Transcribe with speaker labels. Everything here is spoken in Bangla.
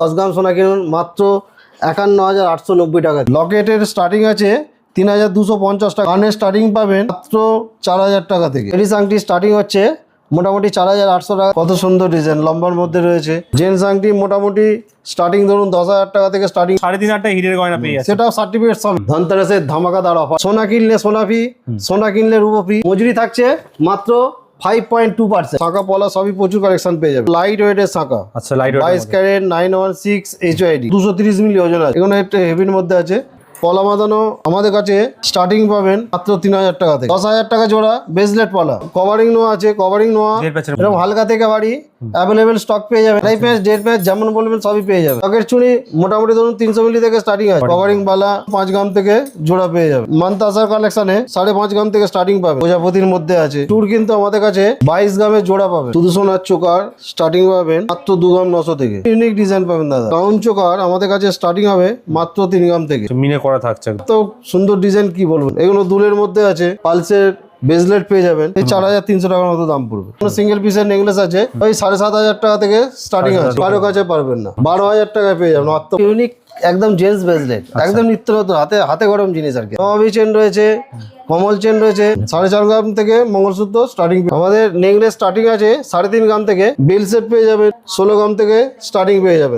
Speaker 1: দশ গ্রাম সোনা কিনুন মাত্র একান্ন হাজার আটশো নব্বই টাকা। লকেটের স্টার্টিং আছে তিন হাজার দুশো পঞ্চাশ টাকা। কানের স্টার্টিং পাবেন মাত্র চার হাজার টাকা থেকে। লেডিস আংটি স্টার্টিং হচ্ছে মোটামুটি চার হাজার আটশো টাকা। কত সুন্দর ডিজাইন লম্বার মধ্যে রয়েছে। জেন্টস আংটি মোটামুটি স্টার্টিং ধরুন দশ হাজার টাকা থেকে স্টার্টিং
Speaker 2: সাড়ে তিন হাজার টাকা হিরের গয়না পেয়ে
Speaker 1: সেটাও সার্টিফিকেট সব ধনতেরাসের ধামাকাদার অফার সোনা কিনলে সোনা ফি সোনা কিনলে রূপো ফি মজুরি থাকছে মাত্র ফাইভ পয়েন্ট টু পার্সেন্ট পলা সবই প্রচুর কালেকশন পেয়ে যাবে। লাইট ওয়েটের
Speaker 2: আচ্ছা লাইট
Speaker 1: বাইশ carat nine one six H YD দুশো তিরিশ মিলি ওজন আছে। এখানে একটা হেভির মধ্যে আছে। পলা আমাদের কাছে স্টার্টিং পাবেন মাত্র তিন হাজার টাকা থেকে। দশ হাজার টাকা জোড়া ব্রেসলেট পলা। কভারিং নোয়া আছে কভারিং নোয়া। এরকম হালকা থেকে বাড়ি। অ্যাভেলেবেল স্টক পেয়ে যাবে লাইফ ম্যাচ ডেট ম্যাচ যেমন বলবেন সবই পেয়ে যাবে স্টকের চুড়ি মোটামুটি ধরুন তিনশো মিলি থেকে স্টার্টিং আছে। কভারিং বালা পাঁচ গ্রাম থেকে জোড়া পেয়ে যাবে মান্থ আসার কালেকশনে সাড়ে পাঁচ গ্রাম থেকে স্টার্টিং পাবে। প্রজাপতির মধ্যে আছে। চুর কিন্তু আমাদের কাছে বাইশ গ্রামের জোড়া পাবে। শুধু সোনার চোকার স্টার্টিং পাবেন মাত্র দু গ্রাম নশো থেকে। ইউনিক ডিজাইন পাবেন দাদা। রাউন্ড চোকার আমাদের কাছে স্টার্টিং হবে মাত্র তিন গ্রাম থেকে।
Speaker 2: মিনে করা থাকছে।
Speaker 1: তো সুন্দর ডিজাইন কি বলবেন এগুলো দুলের মধ্যে আছে। পালসের বেজলেট পেয়ে যাবেন। এই চার হাজার তিনশো টাকার মতো দাম পড়বে। সিঙ্গেল পিসের নেকলেস আছে? ওই সাড়ে সাত হাজার টাকা থেকে স্টার্টিং আছে। কারও কাছে পারবেন না। বারো হাজার টাকায় পেয়ে যাবেন। মাত্র ইউনিক একদম জেন্টস ব্রেসলেট একদম নিত্য নতুন হাতে হাতে গরম জিনিস আর কি। নবাবি চেন রয়েছে কমল চেন রয়েছে। সাড়ে চার গ্রাম থেকে মঙ্গলসূত্র স্টার্টিং আমাদের নেকলেস স্টার্টিং আছে সাড়ে তিন গ্রাম থেকে। বেল সেট পেয়ে যাবেন ষোলো গ্রাম থেকে স্টার্টিং পেয়ে যাবেন।